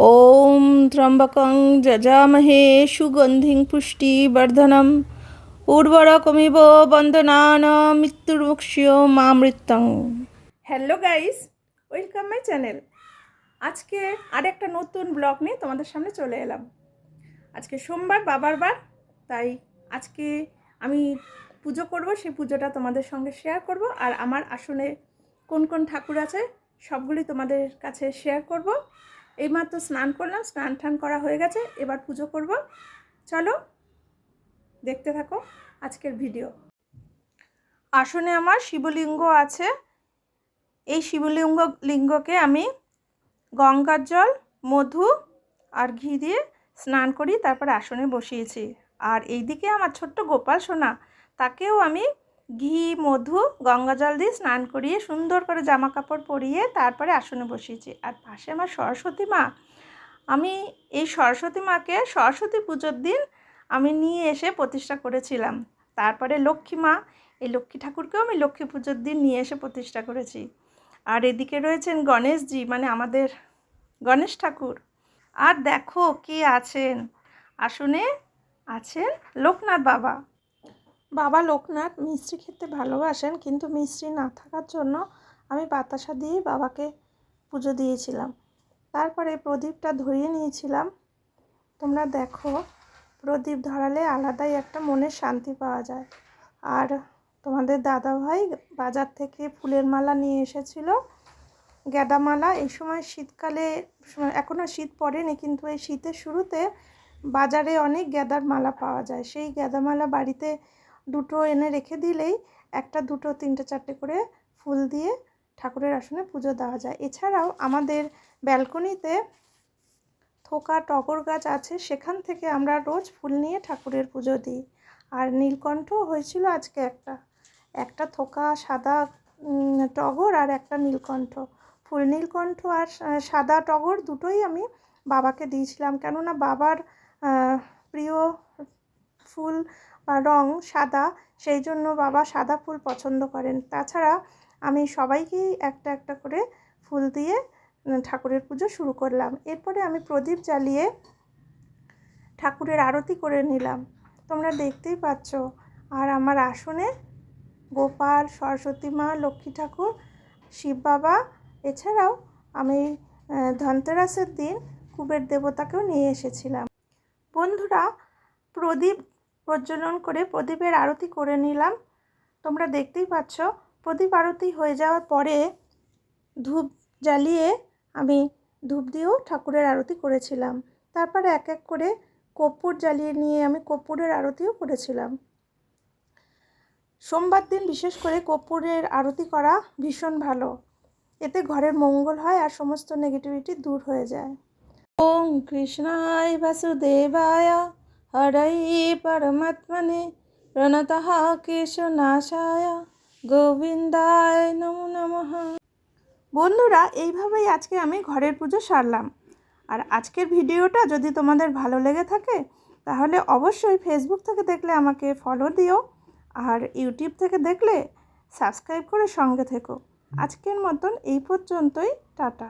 ॐ त्र्यम्बकं যজামহে সুগন্ধিং পুষ্টিবর্ধনম উর্বরকমিব বন্দনান মৃত্যুর্মুক্ষীয় মামৃত্যং hello guys welcome my channel আজকে আরেকটা নতুন ব্লগ নিয়ে তোমাদের সামনে চলে এলাম আজকে সোমবার বাবার বার তাই আজকে আমি পুজো করব সেই পুজোটা তোমাদের সঙ্গে শেয়ার করব আর আমার আসনে কোন কোন ঠাকুর আছে সবগুলি তোমাদের কাছে শেয়ার করব এইমাত্র স্নান করলাম, স্নান টান করা হয়ে গেছে, এবার পুজো করব। চলো, দেখতে থাকো আজকের ভিডিও। আসনে আমার শিবলিঙ্গ আছে। এই শিবলিঙ্গ, লিঙ্গকে আমি গঙ্গার জল, মধু আর ঘি দিয়ে স্নান করি, তারপর আসনে বসিয়েছি। আর এইদিকে আমার ছোট্ট গোপাল সোনা, তাকেও আমি ঘি, মধু, গঙ্গা জল দিয়ে স্নান করিয়ে সুন্দর করে জামা কাপড় পরিয়ে তারপরে আসনে বসিয়েছি। আর পাশে আমার সরস্বতী মা। আমি এই সরস্বতী মাকে সরস্বতী পুজোর দিন আমি নিয়ে এসে প্রতিষ্ঠা করেছিলাম। তারপরে লক্ষ্মী মা, এই লক্ষ্মী ঠাকুরকেও আমি লক্ষ্মী পুজোর দিন নিয়ে এসে প্রতিষ্ঠা করেছি। আর এদিকে রয়েছেন গণেশজি মানে আমাদের গণেশ ঠাকুর। আর দেখো কে আছেন। আসনে আছেন লোকনাথ বাবা। বাবা লোকনাথ মিষ্টি খেতে ভালোবাসেন, কিন্তু মিষ্টি না থাকার জন্য আমি বাতাসা দিয়ে বাবাকে পুজো দিয়েছিলাম। তারপরে প্রদীপটা ধরিয়ে নিয়েছিলাম। তোমরা দেখো, প্রদীপ ধরালে আলাদাই একটা মনের শান্তি পাওয়া যায়। আর তোমাদের দাদাভাই বাজার থেকে ফুলের মালা নিয়ে এসেছিল। গ্যাদা মালা এই সময় শীতকালে এখনও শীত পড়েনি, কিন্তু এই শীতের শুরুতে বাজারে অনেক গ্যাদার মালা পাওয়া যায়। সেই গ্যাদা মালা বাড়িতে দুটো এনে রেখে দিলেই একটা দুটো, তিনটে, চারটে করে ফুল দিয়ে ঠাকুরের আসনে পুজো দেওয়া যায়। এছাড়াও আমাদের ব্যালকনিতে থোকা, টগর গাছ আছে, সেখান থেকে আমরা রোজ ফুল নিয়ে ঠাকুরের পুজো দিই। আর নীলকণ্ঠ হয়েছিল আজকে একটা। একটা থোকা, সাদা টগর আর একটা নীলকণ্ঠ। ফুল নীলকণ্ঠ আর সাদা টগর দুটোই আমি বাবাকে দিয়েছিলাম। কেননা বাবার প্রিয় ফুল রং সাদা, সেই জন্য বাবা সাদা ফুল পছন্দ করেন। তাছাড়া আমি সবাইকেই একটা একটা করে ফুল দিয়ে ঠাকুরের পুজো শুরু করলাম। এরপরে আমি প্রদীপ জ্বালিয়ে ঠাকুরের আরতি করে নিলাম। তোমরা দেখতেই পাচ্ছ, আর আমার আসনে গোপাল, সরস্বতী মা, লক্ষ্মী ঠাকুর, শিব বাবা, এছাড়াও আমি ধনতেরাসের দিন কুবের দেবতাকেও নিয়ে এসেছিলাম। বন্ধুরা, প্রদীপ প্রজ্বলন করে প্রদীপের আরতি করে নিলাম। তোমরা দেখতেই পাচ্ছ, প্রদীপ আরতি হয়ে যাওয়ার পরে ধূপ জ্বালিয়ে আমি ধূপ দিয়েও ঠাকুরের আরতি করেছিলাম। তারপরে এক এক করে কর্পূর জ্বালিয়ে নিয়ে আমি কর্পূরের আরতিও করেছিলাম। সোমবার দিন বিশেষ করে কর্পূরের আরতি করা ভীষণ ভালো। এতে ঘরের মঙ্গল হয় আর সমস্ত নেগেটিভিটি দূর হয়ে যায়। ওম কৃষ্ণায় বাসুদেবায় হরৈ পরমাত্মনে প্রণতঃ কেশনাশায় গোবিন্দায় নমো নমঃ বন্ধুরা, এইভাবেই আজকে আমি ঘরের পুজো সারলাম। আর আজকের ভিডিওটা যদি তোমাদের ভালো লেগে থাকে, তাহলে অবশ্যই ফেসবুক থেকে দেখলে আমাকে ফলো দিও, আর ইউটিউব থেকে দেখলে সাবস্ক্রাইব করে সঙ্গে থেকো। আজকের মতন এই পর্যন্তই, টাটা।